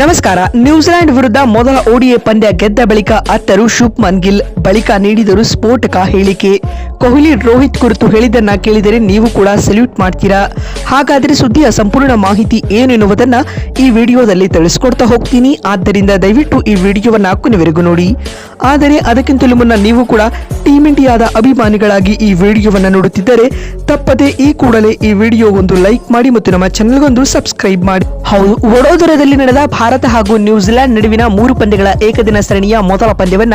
ನಮಸ್ಕಾರ. ನ್ಯೂಜಿಲೆಂಡ್ ವಿರುದ್ಧ ಮೊದಲ ಓಡಿಎ ಪಂದ್ಯ ಗೆದ್ದ ಬಳಿಕ ಅತ್ತರು ಶುಭ್ಮನ್ ಗಿಲ್ ಬಳಿಕ ನೀಡಿದರು ಸ್ಫೋಟಕ ಹೇಳಿಕೆ. ಕೊಹ್ಲಿ ರೋಹಿತ್ ಕುರಿತು ಹೇಳಿದ್ದನ್ನ ಕೇಳಿದರೆ ನೀವು ಕೂಡ ಸಲ್ಯೂಟ್ ಮಾಡ್ತೀರಾ? ಹಾಗಾದರೆ ಸುದ್ದಿಯ ಸಂಪೂರ್ಣ ಮಾಹಿತಿ ಏನು ಎನ್ನುವುದನ್ನ ಈ ವಿಡಿಯೋದಲ್ಲಿ ತಿಳಿಸ್ಕೊಡ್ತಾ ಹೋಗ್ತೀನಿ. ಆದ್ದರಿಂದ ದಯವಿಟ್ಟು ಈ ವಿಡಿಯೋವನ್ನ ಕೊನೆವರೆಗೂ ನೋಡಿ. ಆದರೆ ಅದಕ್ಕಿಂತಲೂ ಮುನ್ನ ನೀವು ಕೂಡ ಟೀಮ್ ಇಂಡಿಯಾದ ಅಭಿಮಾನಿಗಳಾಗಿ ಈ ವಿಡಿಯೋವನ್ನು ನೋಡುತ್ತಿದ್ದರೆ ತಪ್ಪದೆ ಈ ಕೂಡಲೇ ಈ ವಿಡಿಯೋ ಒಂದು ಲೈಕ್ ಮಾಡಿ ಮತ್ತು ನಮ್ಮ ಚಾನೆಲ್ಗೊಂದು ಸಬ್ಸ್ಕ್ರೈಬ್ ಮಾಡಿ. ಹೌದು, ವಡೋದರದಲ್ಲಿ ನಡೆದ ಭಾರತ ಹಾಗೂ ನ್ಯೂಜಿಲೆಂಡ್ ನಡುವಿನ ಮೂರು ಪಂದ್ಯಗಳ ಏಕದಿನ ಸರಣಿಯ ಮೊದಲ ಪಂದ್ಯವನ್ನ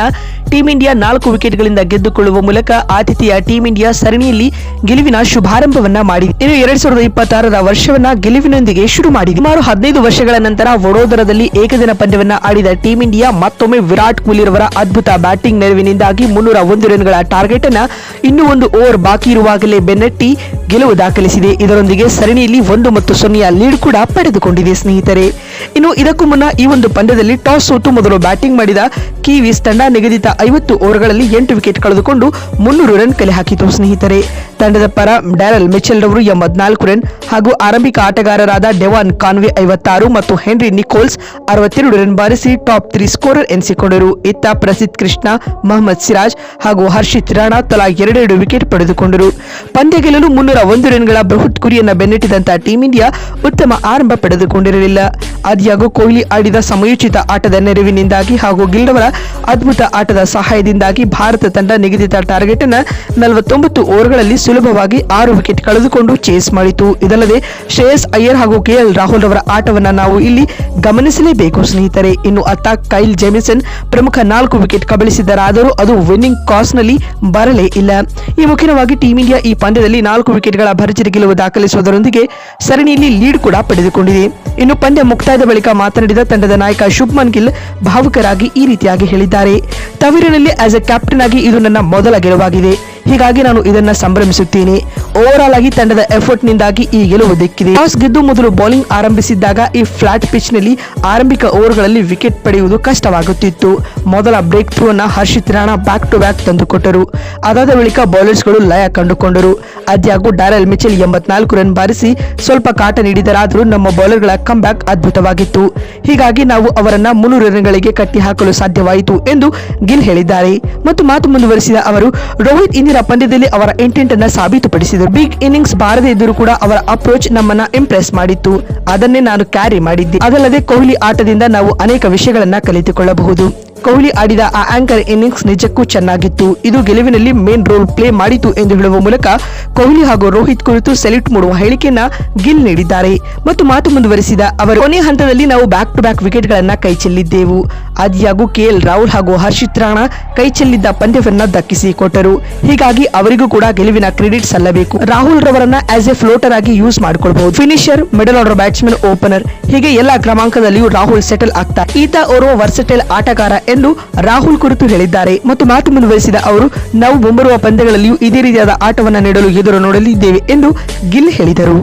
ಟೀಂ ಇಂಡಿಯಾ ನಾಲ್ಕು ವಿಕೆಟ್ಗಳಿಂದ ಗೆದ್ದುಕೊಳ್ಳುವ ಮೂಲಕ ಆತಿಥೇಯ ಟೀಂ ಇಂಡಿಯಾ ಸರಣಿಯಲ್ಲಿ ಗೆಲುವಿನ ಶುಭಾರಂಭವನ್ನ ಮಾಡಿದೆ. ಇನ್ನು ಎರಡ್ ಸಾವಿರದ ಇಪ್ಪತ್ತಾರರ ವರ್ಷವನ್ನ ಗೆಲುವಿನೊಂದಿಗೆ ಶುರು ಮಾಡಿದೆ. ಸುಮಾರು ಹದಿನೈದು ವರ್ಷಗಳ ನಂತರ ವಡೋದರದಲ್ಲಿ ಏಕದಿನ ಪಂದ್ಯವನ್ನ ಆಡಿದ ಟೀಂ ಇಂಡಿಯಾ ಮತ್ತೊಮ್ಮೆ ವಿರಾಟ್ ಕೊಹ್ಲಿ ರವರ ಅದ್ಭುತ ಬ್ಯಾಟಿಂಗ್ ನೆರವಿನಿಂದಾಗಿ ಮುನ್ನೂರ ಒಂದು ರನ್ಗಳ ಟಾರ್ಗೆಟ್ ಅನ್ನ ಇನ್ನೂ ಒಂದು ಓವರ್ ಬಾಕಿ ಇರುವಾಗಲೇ ಬೆನ್ನಟ್ಟಿ ಗೆಲುವು ದಾಖಲಿಸಿದೆ. ಇದರೊಂದಿಗೆ ಸರಣಿಯಲ್ಲಿ ಒಂದು ಮತ್ತು ಸೊನ್ನೆಯ ಲೀಡ್ ಕೂಡ ಪಡೆದುಕೊಂಡಿದೆ ಸ್ನೇಹಿತರೆ. ಇನ್ನು ಇದಕ್ಕೂ ಮುನ್ನ ಈ ಒಂದು ಪಂದ್ಯದಲ್ಲಿ ಟಾಸ್ ಸೋತು ಮೊದಲು ಬ್ಯಾಟಿಂಗ್ ಮಾಡಿದ ಕಿವೀಸ್ ತಂಡ ನಿಗದಿತ ಐವತ್ತು ಓವರ್ಗಳಲ್ಲಿ ಎಂಟು ವಿಕೆಟ್ ಕಳೆದುಕೊಂಡು ಮುನ್ನೂರು ರನ್ ಕಲೆ ಹಾಕಿತು ಸ್ನೇಹಿತರೆ. ತಂಡದ ಪರ ಡ್ಯಾರಲ್ ಮಿಚೆಲ್ ರವರು ಎಂಬತ್ನಾಲ್ಕು ರನ್ ಹಾಗೂ ಆರಂಭಿಕ ಆಟಗಾರರಾದ ಡೆವಾನ್ ಕಾನ್ವೆ ಐವತ್ತಾರು ಮತ್ತು ಹೆನ್ರಿ ನಿಕೋಲ್ಸ್ ಅರವತ್ತೆರಡು ರನ್ ಬಾರಿಸಿ ಟಾಪ್ ತ್ರೀ ಸ್ಕೋರರ್ ಎನಿಸಿಕೊಂಡರು. ಇತ್ತ ಪ್ರಸಿದ್ಧ ಕೃಷ್ಣ, ಮೊಹಮ್ಮದ್ ಸಿರಾಜ್ ಹಾಗೂ ಹರ್ಷಿತ್ ರಾಣಾ ತಲಾ ಎರಡೆರಡು ವಿಕೆಟ್ ಪಡೆದುಕೊಂಡರು. ಪಂದ್ಯ ಗೆಲ್ಲಲು ಮುನ್ನೂರ ಒಂದು ರನ್ಗಳ ಬೃಹತ್ ಗುರಿಯನ್ನು ಬೆನ್ನಟ್ಟಿದಂತ ಟೀಂ ಇಂಡಿಯಾ ಉತ್ತಮ ಆರಂಭ ಪಡೆದುಕೊಂಡಿರಲಿಲ್ಲ. ಆದಿಯಾಗೂ ಕೊಹ್ಲಿ ಆಡಿದ ಸಮಯೋಚಿತ ಆಟದ ನೆರವಿನಿಂದಾಗಿ ಹಾಗೂ ಗಿಲ್ಡವರ ಅದ್ಭುತ ಆಟದ ಸಹಾಯದಿಂದಾಗಿ ಭಾರತ ತಂಡ ನಿಗದಿತ ಟಾರ್ಗೆಟ್ ಅನ್ನು ನಲವತ್ತೊಂಬತ್ತು ಓವರ್ಗಳಲ್ಲಿ ಸುಲಭವಾಗಿ ಆರು ವಿಕೆಟ್ ಕಳೆದುಕೊಂಡು ಚೇಸ್ ಮಾಡಿತು. ಇದಲ್ಲದೆ ಶ್ರೇಯಸ್ ಅಯ್ಯರ್ ಹಾಗೂ ಕೆಎಲ್ ರಾಹುಲ್ ರವರ ಆಟವನ್ನು ನಾವು ಇಲ್ಲಿ ಗಮನಿಸಲೇಬೇಕು, ಸ್ನೇಹಿತರೆ. ಇನ್ನು ಅತ್ತ ಕೈಲ್ ಜೆಮಿಸನ್ ಪ್ರಮುಖ ನಾಲ್ಕು ವಿಕೆಟ್ ಕಬಳಿಸಿದ್ದರಾದರೂ ಅದು ವಿನ್ನಿಂಗ್ ಕಾಸ್ನಲ್ಲಿ ಬರಲೇ ಇಲ್ಲ. ಈ ಮುಖ್ಯವಾಗಿ ಟೀಂ ಇಂಡಿಯಾ ಈ ಪಂದ್ಯದಲ್ಲಿ ನಾಲ್ಕು ವಿಕೆಟ್ಗಳ ಭರ್ಜರಿ ಗೆಲುವು ದಾಖಲಿಸುವುದರೊಂದಿಗೆ ಸರಣಿಯಲ್ಲಿ ಲೀಡ್ ಕೂಡ ಪಡೆದುಕೊಂಡಿದೆ. ಇನ್ನು ಪಂದ್ಯ ಮುಕ್ತಾಯದ ಬಳಿಕ ಮಾತನಾಡಿದ ತಂಡದ ನಾಯಕ ಶುಭ್ಮನ್ ಗಿಲ್ ಭಾವುಕರಾಗಿ ಈ ರೀತಿಯಾಗಿ ಹೇಳಿದ್ದಾರೆ. ತವರಿನಲ್ಲಿ ಆಸ್ ಎ ಕ್ಯಾಪ್ಟನ್ ಆಗಿ ಇದು ನನ್ನ ಮೊದಲ ಗೆಲುವಾಗಿದೆ. ಹೀಗಾಗಿ ನಾನು ಇದನ್ನ ಸಂಭ್ರಮಿಸುತ್ತೇನೆ. ಓವರ್ ಆಲ್ ಆಗಿ ತಂಡದ ಎಫರ್ಟ್ ನಿಂದಾಗಿ ಈ ಗೆಲುವು ದಿಕ್ಕಿದೆ ಟಾಸ್ ಗೆದ್ದು ಮೊದಲು ಬೌಲಿಂಗ್ ಆರಂಭಿಸಿದ್ದಾಗ ಈ ಫ್ಲಾಟ್ ಪಿಚ್ನಲ್ಲಿ ಆರಂಭಿಕ ಓವರ್ಗಳಲ್ಲಿ ವಿಕೆಟ್ ಪಡೆಯುವುದು ಕಷ್ಟವಾಗುತ್ತಿತ್ತು. ಮೊದಲ ಬ್ರೇಕ್ ಥ್ರೂ ಅನ್ನ Harshit Rana back to back ತಂದುಕೊಟ್ಟರು. ಅದಾದ ಬಳಿಕ ಬೌಲರ್ಸ್ಗಳು ಲಯ ಕಂಡುಕೊಂಡರು. ಆದ್ಯಾಗೂ ಡಾರೆಲ್ ಮಿಚೆಲ್ ಎಂಬತ್ನಾಲ್ಕು ರನ್ ಬಾರಿಸಿ ಸ್ವಲ್ಪ ಕಾಟ ನೀಡಿದರಾದರೂ ನಮ್ಮ ಬೌಲರ್ಗಳ ಕಮ್ ಬ್ಯಾಕ್ ಅದ್ಭುತವಾಗಿತ್ತು. ಹೀಗಾಗಿ ನಾವು ಅವರನ್ನ ಮುನ್ನೂರು ರನ್ಗಳಿಗೆ ಕಟ್ಟಿ ಹಾಕಲು ಸಾಧ್ಯವಾಯಿತು ಎಂದು ಗಿಲ್ ಹೇಳಿದ್ದಾರೆ. ಮತ್ತು ಮಾತು ಮುಂದುವರಿಸಿದ ಅವರು, ರೋಹಿತ್ ಇಂದಿನ ಪಂದ್ಯದಲ್ಲಿ ಅವರ ಇಂಟೆಂಟ್ ಅನ್ನ ಸಾಬೀತುಪಡಿಸಿದರು. ಬಿಗ್ ಇನ್ನಿಂಗ್ಸ್ ಬಾರದೇ ಇದ್ದರೂ ಕೂಡ ಅವರ ಅಪ್ರೋಚ್ ನಮ್ಮನ್ನ ಇಂಪ್ರೆಸ್ ಮಾಡಿತ್ತು. ಅದನ್ನೇ ನಾನು ಕ್ಯಾರಿ ಮಾಡಿದ್ದೆ. ಅದಲ್ಲದೆ ಕೊಹ್ಲಿ ಆಟದಿಂದ ನಾವು ಅನೇಕ ವಿಷಯಗಳನ್ನ ಕಲಿತುಕೊಳ್ಳಬಹುದು. ಕೊಹ್ಲಿ ಆಡಿದ ಆ ಆಂಕರ್ ಇನ್ನಿಂಗ್ಸ್ ನಿಜಕ್ಕೂ ಚೆನ್ನಾಗಿತ್ತು. ಇದು ಗೆಲುವಿನಲ್ಲಿ ಮೇನ್ ರೋಲ್ ಪ್ಲೇ ಮಾಡಿತು ಎಂದು ಹೇಳುವ ಮೂಲಕ ಕೊಹ್ಲಿ ಹಾಗೂ ರೋಹಿತ್ ಕುರಿತು ಸೆಲ್ಯೂಟ್ ಮಾಡುವ ಹೇಳಿಕೆಯನ್ನ ಗಿಲ್ ನೀಡಿದ್ದಾರೆ. ಮತ್ತು ಮಾತು ಮುಂದುವರೆಸಿದ ಅವರು, ಕೊನೆ ಹಂತದಲ್ಲಿ ನಾವು ಬ್ಯಾಕ್ ಟು ಬ್ಯಾಕ್ ವಿಕೆಟ್ ಗಳನ್ನ ಕೈ ಚೆಲ್ಲಿದ್ದೆವು. ಕೆ ಕೆಎಲ್ ರಾಹುಲ್ ಹಾಗೂ ಹರ್ಷಿತ್ ರಾಣಾ ಕೈ ಚೆಲ್ಲಿದ್ದ ಪಂದ್ಯವನ್ನ ದಕ್ಕಿಸಿಕೊಟ್ಟರು ಹೀಗಾಗಿ ಅವರಿಗೂ ಕೂಡ ಗೆಲುವಿನ ಕ್ರೆಡಿಟ್ ಸಲ್ಲಬೇಕು ರಾಹುಲ್ ರವರನ್ನ ಆಸ್ ಎ ಫ್ಲೋಟರ್ ಆಗಿ ಯೂಸ್ ಮಾಡಿಕೊಳ್ಳಬಹುದು finisher middle order batsman opener ಹೀಗೆ ಎಲ್ಲಾ ಕ್ರಮಾಂಕದಲ್ಲಿಯೂ ರಾಹುಲ್ ಸೆಟಲ್ ಆಗ್ತಾರೆ ಈತ ಓರ್ವ ವರ್ಸಟೈಲ್ ಆಟಗಾರ ಎಂದು ರಾಹುಲ್ ಕುರಿತು ಹೇಳಿದ್ದಾರೆ ಮತ್ತು ಮಾತು ಮುಂದುವರಿಸಿದ ಅವರು, ನಾವು ಮುಂಬರುವ ಪಂದ್ಯಗಳಲ್ಲಿಯೂ ಇದೇ ರೀತಿಯಾದ ಆಟವನ್ನು ನೀಡಲು ಎದುರು ನೋಡಲಿದ್ದೇವೆ ಎಂದು ಗಿಲ್ ಹೇಳಿದರು.